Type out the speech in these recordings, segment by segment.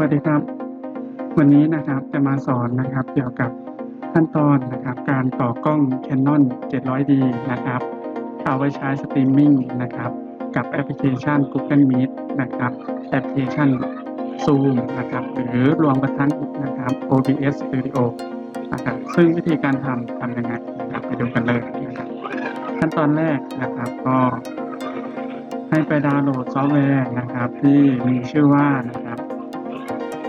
วัสดีครับ วันนี้นะครับจะมาสอนนะครับเกี่ยวกับขั้นตอนนะครับ การต่อกล้อง Canon 700D นะครับเอาไว้ใช้สตรีมมิ่งนะครับ กับแอปพลิเคชัน Google Meet นะครับแอปพลิเคชัน Zoom นะครับ หรือรวมกระทั่งนะครับ OBS Studio นะครับซึ่งวิธีการทำทำยังไงนะครับไปดูกันเลยนะครับขั้นตอนแรกนะครับก็ให้ไปดาวน์โหลดซอฟต์แวร์นะครับ ที่มีชื่อว่านะครับ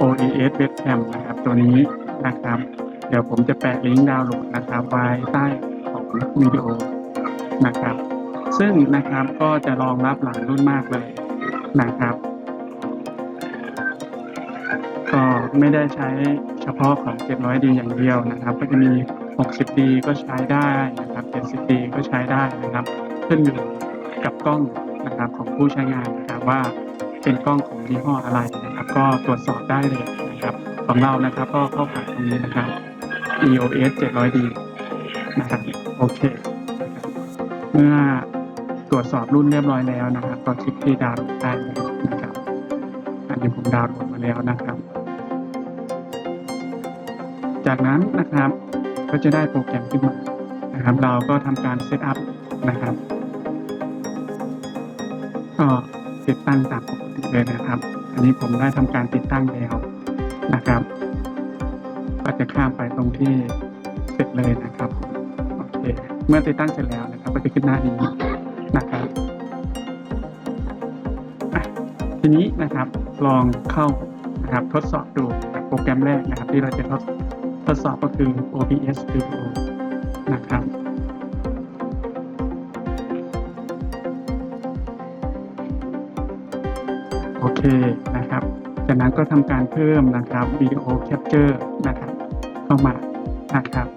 OES Webcam นะครับ ตัวนี้นะครับ เดี๋ยวผมจะแปะลิงก์ดาวน์โหลดนะครับไว้ใต้ของวิดีโอนะครับ ซึ่งนะครับก็จะรองรับหลายรุ่นมากเลยนะครับ ก็ไม่ได้ใช้เฉพาะของ 700D อย่างเดียวนะครับ ก็จะมี 60D ก็ใช้ได้นะครับ 70D ก็ใช้ได้นะครับ ขึ้นอยู่กับกล้องนะครับของผู้ใช้งานนะครับว่าเป็นกล้องของยี่ห้ออะไรนะ ก็ตรวจสอบได้เลยนะครับของเรานะครับก็เข้าผ่านตรงนี้นะครับ EOS 700D นะครับโอเคนะครับเมื่อตรวจสอบรุ่นเรียบร้อยแล้วนะครับก็คลิกที่ดาวน์โหลดได้เลยนะครับอันนี้ผมดาวน์โหลดมาแล้วนะครับ จากนั้นนะครับก็จะได้โปรแกรมขึ้นมานะครับ เราก็ทำการเซตอัพนะครับก็ติดตั้งตามปกติเลยนะครับ อันนี้ผมได้ทำการติดตั้งแล้วนะครับ ก็จะข้ามไปตรงที่เสร็จเลยนะครับโอเคเมื่อติดตั้งเสร็จแล้วนะครับ ก็จะขึ้นหน้านี้นะครับทีนี้นะครับลองเข้านะครับทดสอบดูโปรแกรมแรกนะครับ ที่เราจะทดทดสอบก็คือ OBS Studio นะครับ โอเคนะครับ จากนั้นก็ทำการเพิ่มนะครับวิดีโอแคปเจอร์นะครับเข้ามานะครับ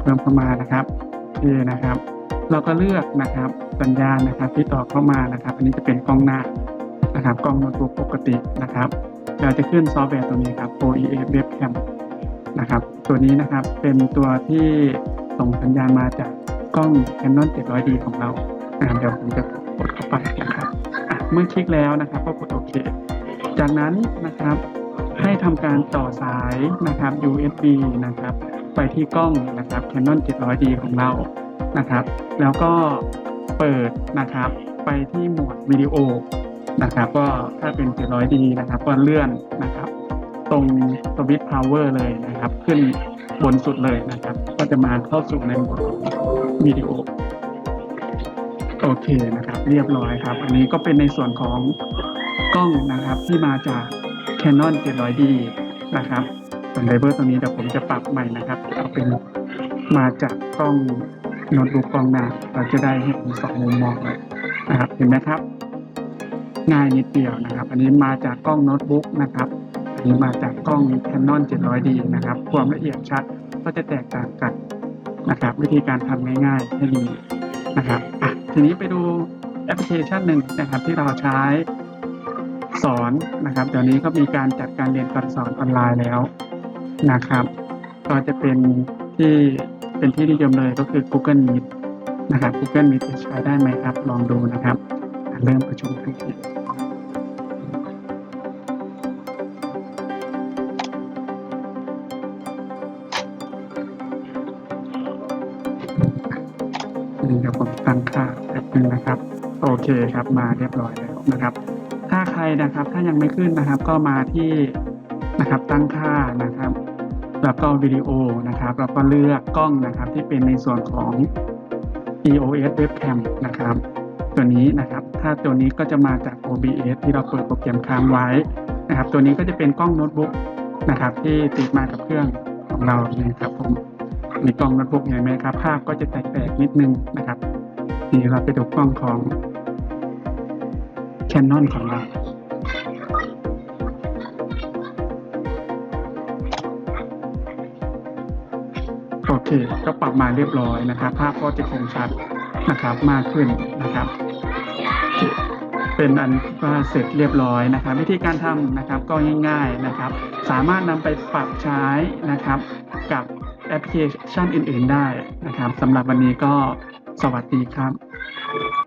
เพิ่มเข้ามานะครับโอเคนะครับ เราก็เลือกนะครับสัญญาณนะครับที่ต่อเข้ามานะครับ อันนี้จะเป็นกล้องหน้านะครับกล้องโน้ตบุ๊กปกตินะครับเราจะขึ้นซอฟต์แวร์ตัวนี้ครับ OES Webcam นะครับ ตัวนี้นะครับเป็นตัวที่ส่งสัญญาณมาจากกล้อง Canon 700D ของเรานะครับเดี๋ยวผมจะกดเข้าไปนะครับ เมื่อคลิกแล้วนะครับก็กดโอเค จากนั้นนะครับให้ทำการต่อสายนะครับ USB นะครับ ไปที่กล้องนะครับ Canon 700D ของเรานะครับ แล้วก็เปิดนะครับไปที่โหมดวิดีโอนะครับ ก็ถ้าเป็น 700D นะครับก็เลื่อนนะครับ ตรงสวิตช์พาวเวอร์เลยนะครับ ขึ้นบนสุดเลยนะครับ ก็จะมาเข้าสู่ในโหมดวิดีโอ โอเคนะครับ เรียบร้อยครับ อันนี้ก็เป็นในส่วนของกล้องนะครับที่มาจาก Canon 700D นะครับส่วนไดเวอร์ตรงนี้เดี๋ยวผมจะปรับใหม่นะครับเอาเป็นมาจากกล้องโน้ตบุ๊กกล้องหน้าเราจะได้เห็นสองมุมมองเลยนะครับ เห็นไหมครับ ง่ายนิดเดียวนะครับ อันนี้มาจากกล้องโน้ตบุ๊กนะครับ อันนี้มาจากกล้อง Canon 700D นะครับ ความละเอียดชัดก็จะแตกต่างกันนะครับ วิธีการทำง่ายๆให้ดี นะครับอะทีนี้ไปดูแอปพลิเคชันหนึ่งนะครับที่เราใช้สอนนะครับเดี๋ยวนี้ก็มีการจัดการเรียนการสอนออนไลน์แล้วนะครับก็จะเป็นที่เป็นที่นิยมเลยก็คือ Google Meet นะครับ Google Meet จะใช้ได้ไหมครับ ลองดูนะครับ เริ่มประชุมทันที นี่เดี๋ยวผมตั้งค่าแป๊บนึงนะครับ โอเคครับมาเรียบร้อยแล้วนะครับ ถ้าใครนะครับถ้ายังไม่ขึ้นนะครับ ก็มาที่นะครับตั้งค่านะครับ แล้วก็วิดีโอนะครับแล้วก็เลือกกล้องนะครับที่เป็นในส่วนของ EOS Webcam นะครับตัวนี้นะครับ ถ้าตัวนี้ก็จะมาจาก OBS ที่เราเปิดโปรแกรมค้างไว้นะครับ ตัวนี้ก็จะเป็นกล้องโน้ตบุ๊กนะครับ ที่ติดมากับเครื่องของเราเนี่ยครับผม มีกล้องโน้ตบุ๊กเห็นไหมครับ ภาพก็จะแตกๆนิดนึงนะครับ นี่เราไปดูกล้องของ Canon ของเราโอเค ก็ปรับมาเรียบร้อยนะครับ ภาพก็จะคมชัดนะครับมากขึ้นนะครับ เป็นอันว่าเสร็จเรียบร้อยนะครับ วิธีการทำนะครับก็ง่าย ๆนะครับ สามารถนำไปปรับใช้นะครับกับ แอปพลิเคชันอื่น ๆ ได้นะครับสำหรับวันนี้ก็สวัสดีครับ